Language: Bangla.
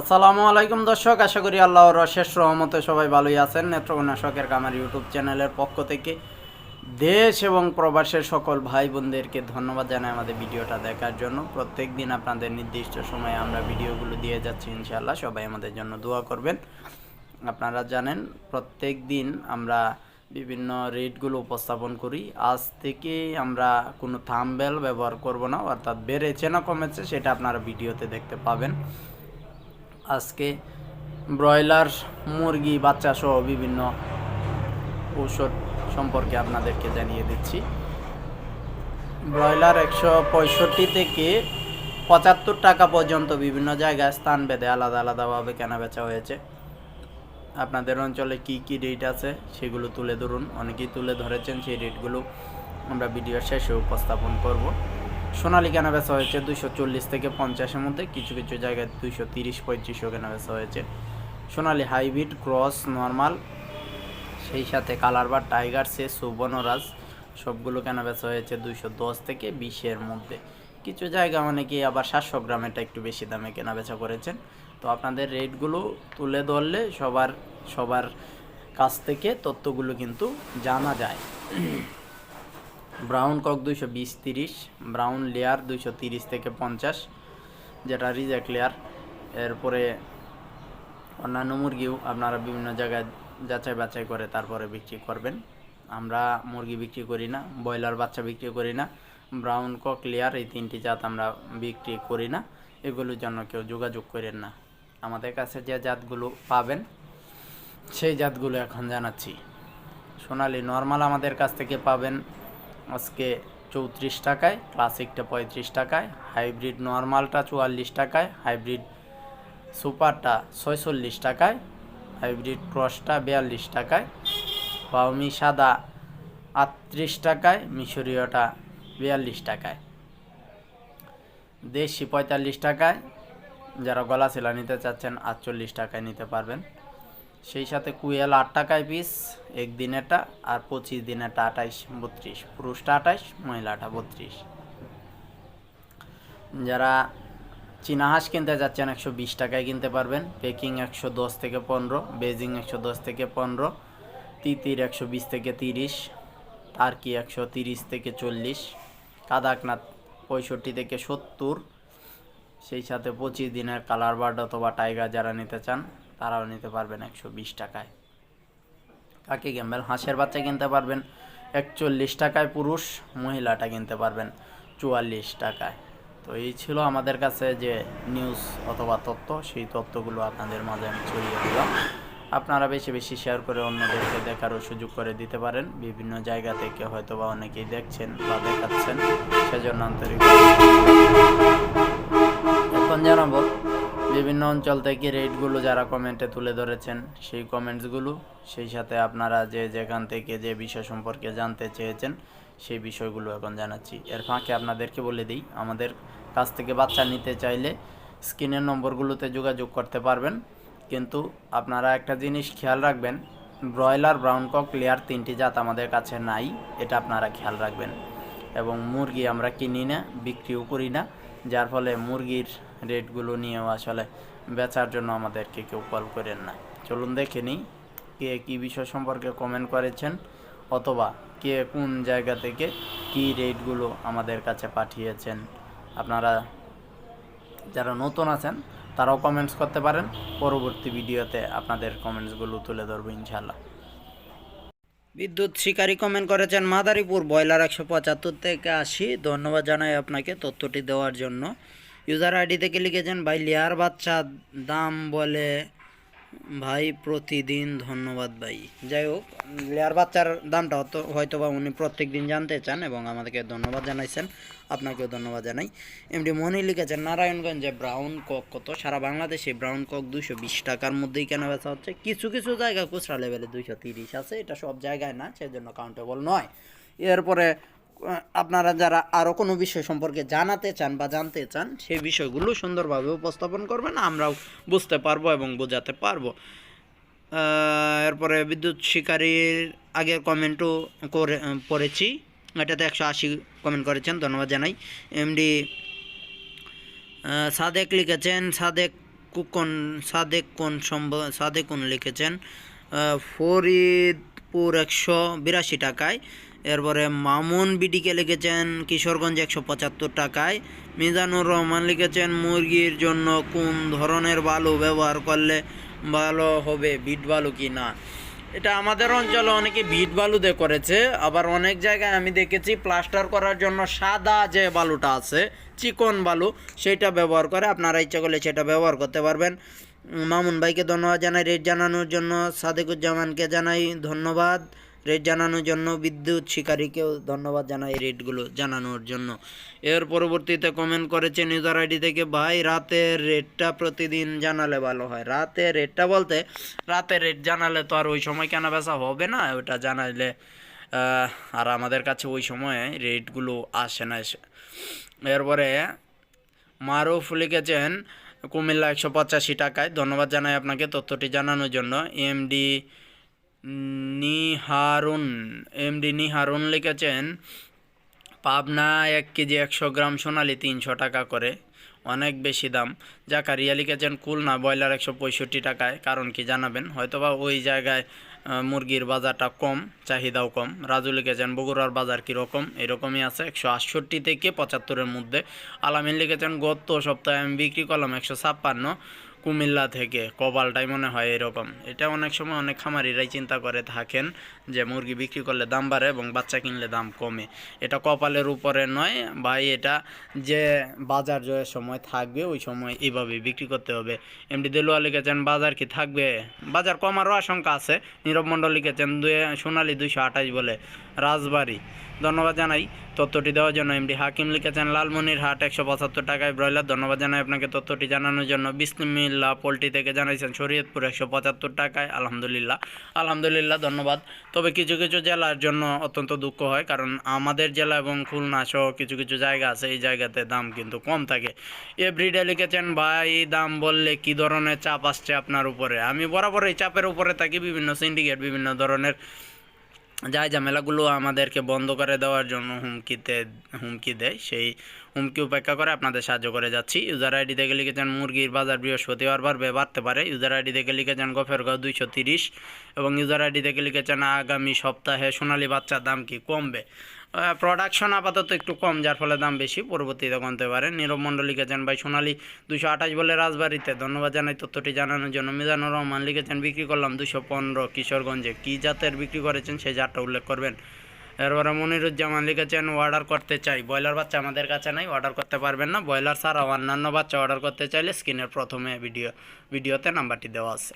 আসসালামু আলাইকুম দর্শক, আশা করি আল্লাহর অশেষ রহমতে সবাই ভালোই আছেন। নেত্রকোনা শখের কামার ইউটিউব চ্যানেলের পক্ষ থেকে দেশ এবং প্রবাসের সকল ভাই বোনদেরকে ধন্যবাদ জানাই আমাদের ভিডিওটা দেখার জন্য। প্রত্যেক দিন আপনাদের নির্দিষ্ট সময়ে আমরা ভিডিওগুলো দিয়ে যাচ্ছি, ইনশাআল্লাহ। সবাই আমাদের জন্য দোয়া করবেন। আপনারা জানেন প্রত্যেক দিন আমরা বিভিন্ন রেটগুলো উপস্থাপন করি। আজ থেকে আমরা কোনো থামবেল ব্যবহার করব না, অর্থাৎ বেড়েছে না কমেছে, সেটা আপনারা ভিডিওতে দেখতে পাবেন। আজকে ব্রয়লার, মুরগি বাচ্চা সহ বিভিন্ন ঔষধ সম্পর্কে আপনাদেরকে জানিয়ে দিচ্ছি। ব্রয়লার একশো পঁয়ষট্টি থেকে পঁচাত্তর টাকা পর্যন্ত বিভিন্ন জায়গায় স্থান বেঁধে আলাদা আলাদাভাবে কেনা বেচা হয়েছে। আপনাদের অঞ্চলে কি কি রেট আছে সেগুলো তুলে ধরুন। অনেকেই তুলে ধরেছেন সেই রেটগুলো আমরা ভিডিওর শেষে উপস্থাপন করব। সোনালি কেনা বেচা হয়েছে দুইশো চল্লিশ থেকে পঞ্চাশের মধ্যে। কিছু কিছু জায়গায় দুইশো তিরিশ, পঁয়ত্রিশও কেনা বেচা হয়েছে। সোনালি হাইব্রিড, ক্রস, নর্মাল, সেই সাথে কালার বা টাইগার সে সুবর্ণরাজ সবগুলো কেনা বেচা হয়েছে দুইশো দশ থেকে বিশের মধ্যে। কিছু জায়গা অনেকে আবার সাতশো গ্রামেরটা একটু বেশি দামে কেনা বেচা করেছেন। তো আপনাদের রেটগুলো তুলে ধরলে সবার সবার কাছ থেকে তথ্যগুলো কিন্তু জানা যায়। ব্রাউন কক দুইশো বিশ তিরিশ, ব্রাউন লেয়ার দুইশো তিরিশ থেকে পঞ্চাশ, যেটা রিজেক্ট লেয়ার। এরপরে অন্যান্য মুরগিও আপনারা বিভিন্ন জায়গায় যাচাই বাছাই করে তারপরে বিক্রি করবেন। আমরা মুরগি বিক্রি করি না, ব্রয়লার বাচ্চা বিক্রি করি না, ব্রাউন কক লেয়ার এই তিনটি জাত আমরা বিক্রি করি না, এগুলোর জন্য কেউ যোগাযোগ করেন না। আমাদের কাছে যে জাতগুলো পাবেন, সেই জাতগুলো এখন জানাচ্ছি। সোনালি নর্মাল আমাদের কাছ থেকে পাবেন আজকে চৌত্রিশ টাকায়, ক্লাসিকটা পঁয়ত্রিশ টাকায়, হাইব্রিড নর্মালটা চুয়াল্লিশ টাকায়, হাইব্রিড সুপারটা ছয়চল্লিশ টাকায়, হাইব্রিড ক্রসটা বিয়াল্লিশ টাকায় পাওমি সাদা আটত্রিশ টাকায়, মিশরীয়টা বিয়াল্লিশ টাকায়। দেশি পঁয়তাল্লিশ টাকায়, যারা গলা শিলা নিতে চাচ্ছেন আটচল্লিশ টাকায় নিতে পারবেন। সেই সাথে কুয়েল আট টাকায় পিস একদিনেরটা আর পঁচিশ দিনেরটা আঠাইশ, বত্রিশ। পুরুষটা আঠাইশ, মহিলাটা বত্রিশ। যারা চীনা হাঁস কিনতে যাচ্ছেন, একশো বিশ টাকায় কিনতে পারবেন। পেকিং একশো দশ থেকে পনেরো, বেজিং একশো দশ থেকে পনেরো, তিতির একশো বিশ থেকে তিরিশ, টার্কি একশো তিরিশ থেকে চল্লিশ, কাদাকনাথ পঁয়ষট্টি থেকে সত্তর, সেই সাথে পঁচিশ দিনের কালার বার্ড অথবা টাইগার যারা নিতে চান তারাও নিতে পারবেন একশো বিশ টাকায়। কাকি গ্যাম্বেল হাঁসের বাচ্চা কিনতে পারবেন একচল্লিশ টাকায়, পুরুষ মহিলাটা কিনতে পারবেন চুয়াল্লিশ টাকায়। তো এই ছিল আমাদের কাছে যে নিউজ অথবা তথ্য, সেই তথ্যগুলো আপনাদের মাঝে আমি ছড়িয়ে দিলাম। আপনারা বেশি বেশি শেয়ার করে অন্যদেরকে দেখারও সুযোগ করে দিতে পারেন। বিভিন্ন জায়গা থেকে হয়তো বা অনেকেই দেখছেন বা দেখাচ্ছেন, সেজন্য আন্তরিক এখন জানাব বিভিন্ন অঞ্চল থেকে রেটগুলো যারা কমেন্টে তুলে ধরেছেন, সেই কমেন্টসগুলো, সেই সাথে আপনারা যে যেখান থেকে যে বিষয় সম্পর্কে জানতে চেয়েছেন, সেই বিষয়গুলো এখন জানাচ্ছি। এর ফাঁকে আপনাদেরকে বলে দিই, আমাদের কাছ থেকে বাচ্চা নিতে চাইলে স্ক্রিনের নম্বরগুলোতে যোগাযোগ করতে পারবেন। কিন্তু আপনারা একটা জিনিস খেয়াল রাখবেন, ব্রয়লার, ব্রাউন কক লেয়ার তিনটি জাত আমাদের কাছে নাই, এটা আপনারা খেয়াল রাখবেন। এবং মুরগি আমরা কিনি না, বিক্রিও করি না, যার ফলে মুরগির রেটগুলো নিয়েও আসলে বেচার জন্য আমাদেরকে কেউ কল করেন না। চলুন দেখে নিই কে কী বিষয় সম্পর্কে কমেন্ট করেছেন অথবা কে কোন জায়গা থেকে কী রেটগুলো আমাদের কাছে পাঠিয়েছেন। আপনারা যারা নতুন আছেন, তারাও কমেন্টস করতে পারেন। পরবর্তী ভিডিওতে আপনাদের কমেন্টসগুলো তুলে ধরবো ইনশাল্লাহ বিদ্যুৎ শিকারী কমেন্ট করেছেন, মাদারীপুর ব্রয়লার একশো পঁচাত্তর থেকে আশি। ধন্যবাদ জানাই আপনাকে তথ্যটি দেওয়ার জন্য। ইউজার আইডি থেকে লিখেছেন? ভাই, লেয়ার বাচ্চা দাম বলে, ভাই, প্রতিদিন ধন্যবাদ ভাই। যাই হোক, লেয়ার বাচ্চার দামটা হয়তো বা উনি প্রত্যেক দিন জানতে চান এবং আমাদেরকে ধন্যবাদ জানাইছেন। আপনাকেও ধন্যবাদ জানাই। এমডি মনি লিখেছেন, নারায়ণগঞ্জে ব্রাউন কক কত? সারা বাংলাদেশে ব্রাউন কক দুশো বিশ টাকার মধ্যেই কেনা বেচা হচ্ছে। কিছু কিছু জায়গায় খুচরা লেভেলে দুইশো তিরিশ আছে। এটা সব জায়গায় না সেই জন্য কাউন্টেবল নয়। এরপরে আপনারা যারা আরও কোনো বিষয় সম্পর্কে জানাতে চান বা জানতে চান, সেই বিষয়গুলো সুন্দরভাবে উপস্থাপন করবেন, আমরাও বুঝতে পারব এবং বোঝাতে পারব। এরপরে বিদ্যুৎ শিকারীর আগের কমেন্টও করে পড়েছি। এটাতে একশো আশি কমেন্ট করেছেন, ধন্যবাদ জানাই। এমডি সাদেক লিখেছেন, সাদেক কুকন, সাদেক কোন সম্ভ সাদেক কোন লিখেছেন ফরিদপুর একশো বিরাশি টাকায়। এরপরে মামুন বিডিকে লিখেছেন কিশোরগঞ্জ একশো পঁচাত্তর টাকায়। মিজানুর রহমান লিখেছেন, মুরগির জন্য কোন ধরনের বালু ব্যবহার করলে ভালো হবে, বিট বালু কি না? এটা আমাদের অঞ্চলে অনেকে বিট বালু দিয়ে করেছে। আবার অনেক জায়গায় আমি দেখেছি প্লাস্টার করার জন্য সাদা যে বালুটা আছে, চিকন বালু, সেটা ব্যবহার করে। আপনারা ইচ্ছা করলে সেটা ব্যবহার করতে পারবেন। মামুন ভাইকে ধন্যবাদ জানাই রেট জানানোর জন্য। সাদেকুজ্জামানকে জানাই ধন্যবাদ। রেট জানানোর জন্য বিদ্যুৎ শিকারীকেও ধন্যবাদ জানাই রেটগুলো জানানোর জন্য। এর পরবর্তীতে কমেন্ট করেছেন ইউজার আইডি থেকে ভাই রাতের রেটটা প্রতিদিন জানালে ভালো হয়। রাতের রেটটা বলতে রাতের রেট জানালে তো আর ওই সময় কেনা বেচা হবে না? ওটা জানাইলে আহ, আর আমাদের কাছে ওই সময়ে রেটগুলো আসে না এসে। এরপরে মারুফ লিখেছেন কুমিল্লা একশো পঁচাশি টাকায়। ধন্যবাদ জানাই আপনাকে তথ্যটি জানানোর জন্য। এমডি নিহারুন এমডি নিহারুন লিখেছেন, পাবনা এক কেজি একশো গ্রাম সোনালি তিনশো টাকা করে, অনেক বেশি দাম। জাকারিয়া লিখেছেন, খুলনা ব্রয়লার একশো পঁয়ষট্টি টাকায়, কারণ কি জানাবেন? হয়তোবা ওই জায়গায় মুরগির বাজারটা কম, চাহিদাও কম। রাজু লিখেছেন, বগুড়ার বাজার কীরকম? এরকমই আছে, একশো আটষট্টি থেকে পঁচাত্তরের মধ্যে। আলামিন লিখেছেন, গত সপ্তাহে আমি বিক্রি করলাম একশো ছাপ্পান্ন। কুমিল্লা থেকে, কপালটাই মনে হয় এরকম। এটা অনেক সময় অনেক খামারিরাই চিন্তা করে, থাকেন যে মুরগি বিক্রি করলে দাম বাড়ে এবং বাচ্চা কিনলে দাম কমে। এটা কপালের উপরে নয়, ভাই, এটা যে বাজার জয়ের সময় থাকবে, ওই সময় এইভাবে বিক্রি করতে হবে। এমডি দেলুয়া লিখেছেন, বাজার কি থাকবে? বাজার কমারও আশঙ্কা আছে। নীরব মণ্ডল লিখেছেন, দুই, সোনালি দুইশো আঠাশ বলে, রাজবাড়ি। ধন্যবাদ জানাই তথ্যটি দেওয়ার জন্য এমডি হাকিম লিখেছেন, লালমনির হাট একশো পঁচাত্তর টাকায় ব্রয়লার। ধন্যবাদ জানাই আপনাকে তথ্যটি জানানোর জন্য। বিসমিল্লা পোলট্রি থেকে জানাইছেন, শরীয়তপুর একশো পঁচাত্তর টাকায়। আলহামদুলিল্লাহ আলহামদুলিল্লাহ, ধন্যবাদ। তবে কিছু কিছু জেলার জন্য অত্যন্ত দুঃখ হয়, কারণ আমাদের জেলা এবং খুলনা সহ কিছু কিছু জায়গা আছে, এই জায়গাতে দাম কিন্তু কম থাকে। এভরিডে লিখেছেন, ভাই, দাম বললে কি ধরনের চাপ আসছে আপনার উপরে? আমি বরাবর এই চাপের উপরে থাকি, বিভিন্ন সিন্ডিকেট বিভিন্ন ধরনের যাই ঝামেলাগুলো আমাদেরকে বন্ধ করে দেওয়ার জন্য হুমকিতে, হুমকি দেয়, সেই হুমকি উপেক্ষা করে আপনাদের সাহায্য করে যাচ্ছি। ইউজার আইডি দেখে লিখেছেন, মুরগির বাজার বৃহস্পতিবার বাড়বে বাড়তে পারে। ইউজার আইডি দেখে লিখেছেন, গফেরগাঁও দুইশো তিরিশ। এবং ইউজার আইডি দেখে লিখেছেন, আগামী সপ্তাহে সোনালি বাচ্চার দাম কি কমবে? প্রোডাকশন আপাতত একটু কম, যার ফলে দাম বেশি। পরবর্তীতে কমতে পারে নীরব মণ্ডল লিখেছেন, ভাই সোনালী দুশো আঠাশ বলে রাজবাড়িতে। ধন্যবাদ জানাই তথ্যটি জানানোর জন্য। মিজানুর রহমান লিখেছেন, বিক্রি করলাম দুশো পনেরো কিশোরগঞ্জে। কী জাতের বিক্রি করেছেন সেই জাতটা উল্লেখ করবেন? এরপরে মনিরুজ্জামান লিখেছেন, অর্ডার করতে চাই। ব্রয়লার বাচ্চা আমাদের কাছে নাই, অর্ডার করতে পারবেন না। ব্রয়লার ছাড়াও অন্যান্য বাচ্চা অর্ডার করতে চাইলে স্ক্রিনের প্রথমে ভিডিও, ভিডিওতে নাম্বারটি দেওয়া আছে।